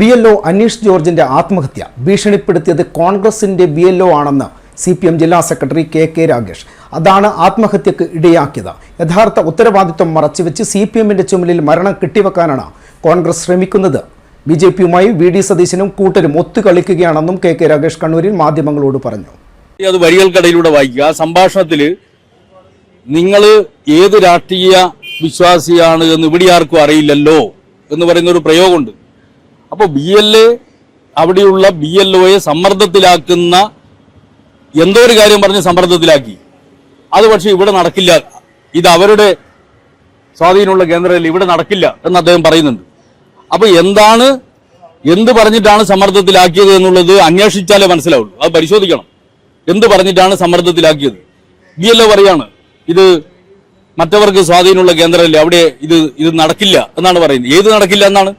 B L O Aneesh ജോർജിന്റെ ആത്മഹത്യ ഭീഷണിപ്പെടുത്തിയത് കോൺഗ്രസിന്റെ ബി എൽ ഒ ആണെന്ന് സി പി എം ജില്ലാ സെക്രട്ടറി കെ കെ രാഗേഷ് അതാണ് ആത്മഹത്യക്ക് ഇടയാക്കിയത്. യഥാർത്ഥ ഉത്തരവാദിത്വം മറച്ചുവെച്ച് സി പി എമ്മിന്റെ ചുമലിൽ മരണം കെട്ടിവെക്കാനാണ് കോൺഗ്രസ് ശ്രമിക്കുന്നത്. ബി ജെ പിയുമായി വി ഡി സതീശനും കൂട്ടരും ഒത്തുകളിക്കുകയാണെന്നും കെ കെ രാഗേഷ് കണ്ണൂരിൽ മാധ്യമങ്ങളോട് പറഞ്ഞു. അത് വരികൾക്കിടയിലൂടെ വായിക്കുക. ആ സംഭാഷണത്തിൽ നിങ്ങൾ ഏത് രാഷ്ട്രീയ വിശ്വാസിയാണ് എന്ന് ഇവിടെ ആർക്കും അറിയില്ലല്ലോ എന്ന് പറയുന്ന ഒരു പ്രയോഗമുണ്ട്. അപ്പൊ ബി എൽ എ അവിടെയുള്ള ബി എൽ ഒയെ സമ്മർദ്ദത്തിലാക്കുന്ന എന്തോ ഒരു കാര്യം പറഞ്ഞ് സമ്മർദ്ദത്തിലാക്കി? അത് പക്ഷേ ഇവിടെ നടക്കില്ല. ഇത് അവരുടെ സ്വാധീനമുള്ള കേന്ദ്രത്തിൽ ഇവിടെ നടക്കില്ല എന്ന് അദ്ദേഹം പറയുന്നുണ്ട്. അപ്പോൾ എന്താണ് എന്ത് പറഞ്ഞിട്ടാണ് സമ്മർദ്ദത്തിലാക്കിയത് എന്നുള്ളത് അന്വേഷിച്ചാലേ മനസ്സിലാവുള്ളൂ. അത് പരിശോധിക്കണം. എന്ത് പറഞ്ഞിട്ടാണ് സമ്മർദ്ദത്തിലാക്കിയത്? ബി എൽ പറയാണ് ഇത് മറ്റവർക്ക് സ്വാധീനമുള്ള കേന്ദ്രമല്ലേ അവിടെ ഇത് ഇത് നടക്കില്ല എന്നാണ് പറയുന്നത്. ഏത് നടക്കില്ല എന്നാണ്?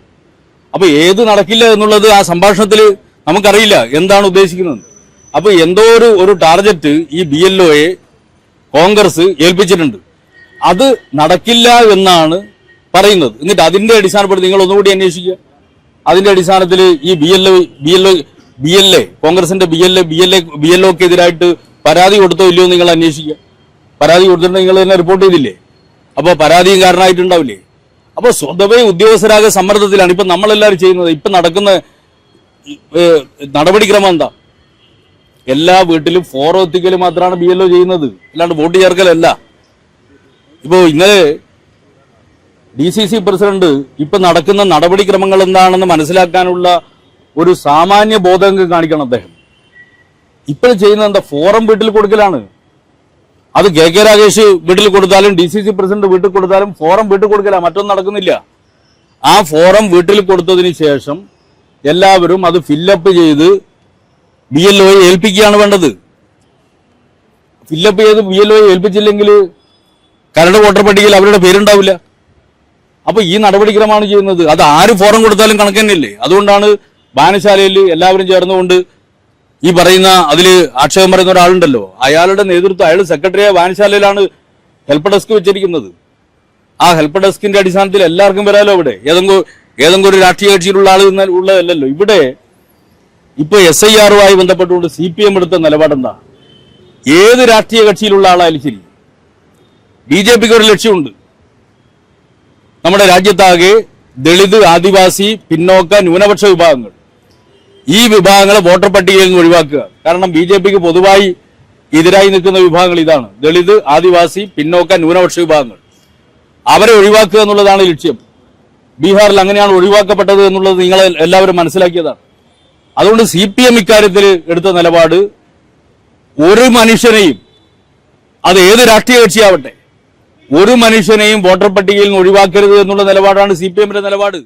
അപ്പൊ ഏത് നടക്കില്ല എന്നുള്ളത് ആ സംഭാഷണത്തിൽ നമുക്കറിയില്ല എന്താണ് ഉദ്ദേശിക്കുന്നത്. അപ്പൊ എന്തോ ഒരു ഒരു ടാർഗറ്റ് ഈ ബി എൽ ഒയെ കോൺഗ്രസ് ഏൽപ്പിച്ചിട്ടുണ്ട്. അത് നടക്കില്ല എന്നാണ് പറയുന്നത്. എന്നിട്ട് അതിന്റെ അടിസ്ഥാനപ്പെടുത്തി നിങ്ങൾ ഒന്നുകൂടി അന്വേഷിക്കുക. അതിന്റെ അടിസ്ഥാനത്തിൽ ഈ B L B L B L A കോൺഗ്രസിന്റെ B L A B L A B L ഒക്കെ എതിരായിട്ട് പരാതി കൊടുത്തോ ഇല്ലയോ നിങ്ങൾ അന്വേഷിക്കുക. പരാതി കൊടുത്തിട്ട് നിങ്ങൾ തന്നെ റിപ്പോർട്ട് ചെയ്തില്ലേ? അപ്പോൾ പരാതിയും കാരണമായിട്ടുണ്ടാവില്ലേ? അപ്പോൾ സ്വതവേ ഉദ്യോഗസ്ഥരാകെ സമ്മർദ്ദത്തിലാണ്. ഇപ്പൊ നമ്മളെല്ലാവരും ചെയ്യുന്നത്. ഇപ്പൊ നടക്കുന്ന നടപടിക്രമം എന്താ? എല്ലാ വീട്ടിലും ഫോറോ എത്തിക്കൽ മാത്രമാണ് ബി എൽ ഒ ചെയ്യുന്നത്. അല്ലാണ്ട് വോട്ട് ചേർക്കലല്ല. ഇപ്പോ ഇന്നലെ ഡി സി സി പ്രസിഡന്റ് ഇപ്പൊ നടക്കുന്ന നടപടിക്രമങ്ങൾ എന്താണെന്ന് മനസ്സിലാക്കാനുള്ള ഒരു സാമാന്യ ബോധം കാണിക്കണം അദ്ദേഹം. ഇപ്പോൾ ചെയ്യുന്നത് എന്താ? ഫോറം വീട്ടിൽ കൊടുക്കലാണ്. അത് കെ കെ രാഗേഷ് വീട്ടിൽ കൊടുത്താലും ഡി സി സി പ്രസിഡന്റ് വീട്ടിൽ കൊടുത്താലും ഫോറം വീട്ടിൽ കൊടുക്കില്ല മറ്റൊന്നും നടക്കുന്നില്ല. ആ ഫോറം വീട്ടിൽ കൊടുത്തതിന് ശേഷം എല്ലാവരും അത് ഫില്ലപ്പ് ചെയ്ത് ബി എൽ ഒയെ ഏൽപ്പിക്കുകയാണ് വേണ്ടത്. ഫില്ലപ്പ് ചെയ്ത് ബി എൽ ഒയെ ഏൽപ്പിച്ചില്ലെങ്കിൽ കരട് വോട്ടർ പട്ടികയിൽ അവരുടെ പേരുണ്ടാവില്ല. അപ്പൊ ഈ നടപടിക്രമമാണ് ചെയ്യുന്നത്. അത് ആര് ഫോറം കൊടുത്താലും കണക്ക് തന്നെയല്ലേ? അതുകൊണ്ടാണ് വായനശാലയിൽ എല്ലാവരും ചേർന്നുകൊണ്ട് ഈ പറയുന്ന അതിൽ ആക്ഷേപം പറയുന്ന ഒരാളുണ്ടല്ലോ. അയാളുടെ നേതൃത്വം അയാൾ സെക്രട്ടറിയായ വായനശാലയിലാണ് ഹെൽപ്പ് ഡെസ്ക് വെച്ചിരിക്കുന്നത്. ആ ഹെൽപ്പ് ഡെസ്കിന്റെ അടിസ്ഥാനത്തിൽ എല്ലാവർക്കും വരാലോ അവിടെ? ഏതെങ്കിലും ഏതെങ്കിലും ഒരു രാഷ്ട്രീയ കക്ഷിയിലുള്ള ആൾ ഉള്ളതല്ലല്ലോ. ഇവിടെ ഇപ്പൊ എസ് ഐ ആറുമായി ബന്ധപ്പെട്ടുകൊണ്ട് സി പി എം എടുത്ത നിലപാടെന്താ? ഏത് രാഷ്ട്രീയ കക്ഷിയിലുള്ള ആളായാലും ശരി ബി ജെ പിക്ക് ഒരു ലക്ഷ്യമുണ്ട്. നമ്മുടെ രാജ്യത്താകെ ദളിത് ആദിവാസി പിന്നോക്ക ന്യൂനപക്ഷ വിഭാഗങ്ങൾ. ഈ വിഭാഗങ്ങളെ വോട്ടർ പട്ടികയിൽ നിന്ന് ഒഴിവാക്കുക. കാരണം ബി പൊതുവായി എതിരായി നിൽക്കുന്ന വിഭാഗങ്ങൾ ഇതാണ്. ദളിത് ആദിവാസി പിന്നോക്ക ന്യൂനപക്ഷ വിഭാഗങ്ങൾ. അവരെ ഒഴിവാക്കുക എന്നുള്ളതാണ് ലക്ഷ്യം. ബീഹാറിൽ അങ്ങനെയാണ് ഒഴിവാക്കപ്പെട്ടത് എന്നുള്ളത് നിങ്ങൾ എല്ലാവരും മനസ്സിലാക്കിയതാണ്. അതുകൊണ്ട് സി പി എം ഇക്കാര്യത്തിൽ എടുത്ത നിലപാട് ഒരു മനുഷ്യനെയും അത് ഏത് രാഷ്ട്രീയ കക്ഷിയാവട്ടെ ഒരു മനുഷ്യനെയും വോട്ടർ പട്ടികയിൽ നിന്ന് ഒഴിവാക്കരുത് എന്നുള്ള നിലപാടാണ് സി പി എമ്മിന്റെ നിലപാട്.